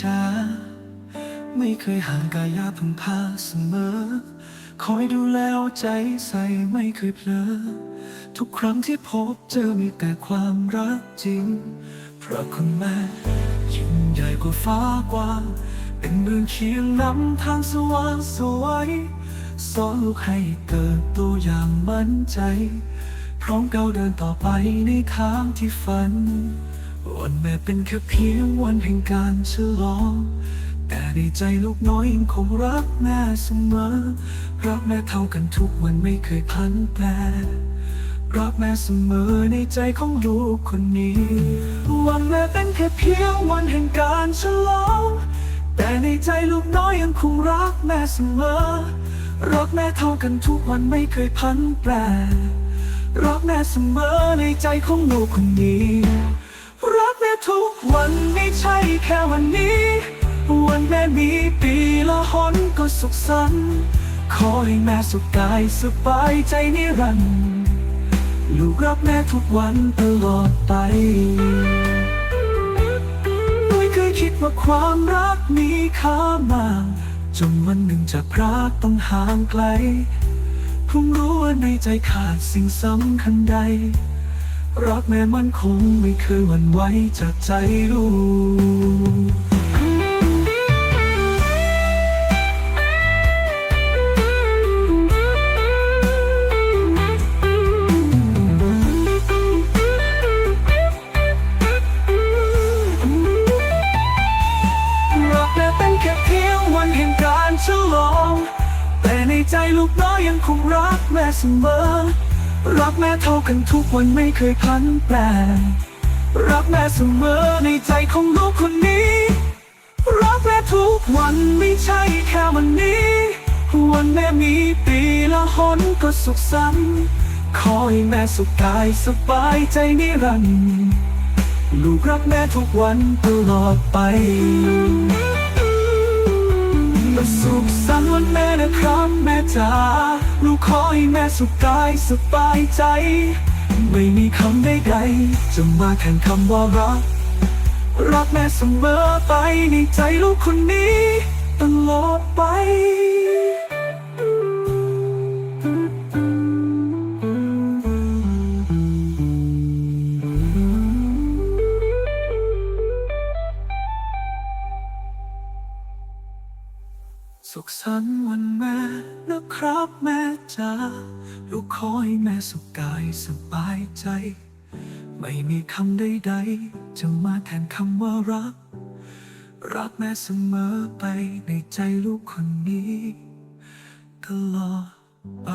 จ๋าไม่เคยห่างกายาพึ่งพาเสมอ คอยดูแลเอาใจใส่ไม่เคยเพลอ ทุกครั้งที่พบเจอมีแต่ความรักจริง เพราะคุณแม่ยิ่งใหญ่กว่าฟ้ากว้าง เป็นเมืองเคียงนำทางสว่างสวยสอนลูกให้เกิดตัวอย่างมั่นใจ พร้อมก้าวเดินต่อไปในทางที่ฝัน วันแม่เป็นแค่เพียงวันแห่งการฉลอง แต่ในใจลูกน้อยยังคงรักแม่เสมอ รักแม่เท่ากันทุกวันไม่เคยพันแปรรักแม่เสมอในใจของลูกคนนี้ วันแม่เป็นแค่เพียงวันแห่งการฉลอง แต่ในใจลูกน้อยยังคงรักแม่เสมอ รักแม่เท่ากันทุกวันไม่เคยพันแปรรักแม่เสมอในใจของลูกคนนี้ ใช่แค่วันนี้ วันแม่มีปีละหนก็สุขสันต์ขอให้แม่สุขกายสบายใจนิรันดร์ลูกรักแม่ทุกวันตลอดไปไม่เคยคิดว่าความรักมีค่ามากจนวันหนึ่งจากรักต้องห่างไกลเพิ่งรู้ว่าในใจขาดสิ่งสำคัญใด รักแม่มันคงไม่เคยหวั่นไหวจากใจลูกรักแม่เป็นแค่เพียงวันแห่งการฉลอง แต่ในใจลูกน้อยยังคงรักแม่เสมอ รักแม่เท่ากันทุกวันไม่เคยพลันแปลรักแม่เสมอในใจของลูกคนนี้ รักแม่ทุกวันไม่ใช่แค่วันนี้ วันแม่มีปีละหนก็สุขสันต์ขอให้แม่สุขกายสบายใจนิรันดร์ลูกรักแม่ทุกวันตลอดไปสุขสันต์วันแม่นะครับแม่จ๋า ลูกขอให้แม่สุขกายสบายใจ ไม่มีคำใดๆจะมาแทนคำว่ารัก รักแม่เสมอไปในใจลูกคนนี้ตลอดไป สุขสันต์วันแม่นะครับแม่จ๋าลูกขอให้แม่สุขกายสบายใจ ไม่มีคำใดๆจะมาแทนคำว่ารัก รักแม่เสมอไปในใจลูกคนนี้ ตลอดไป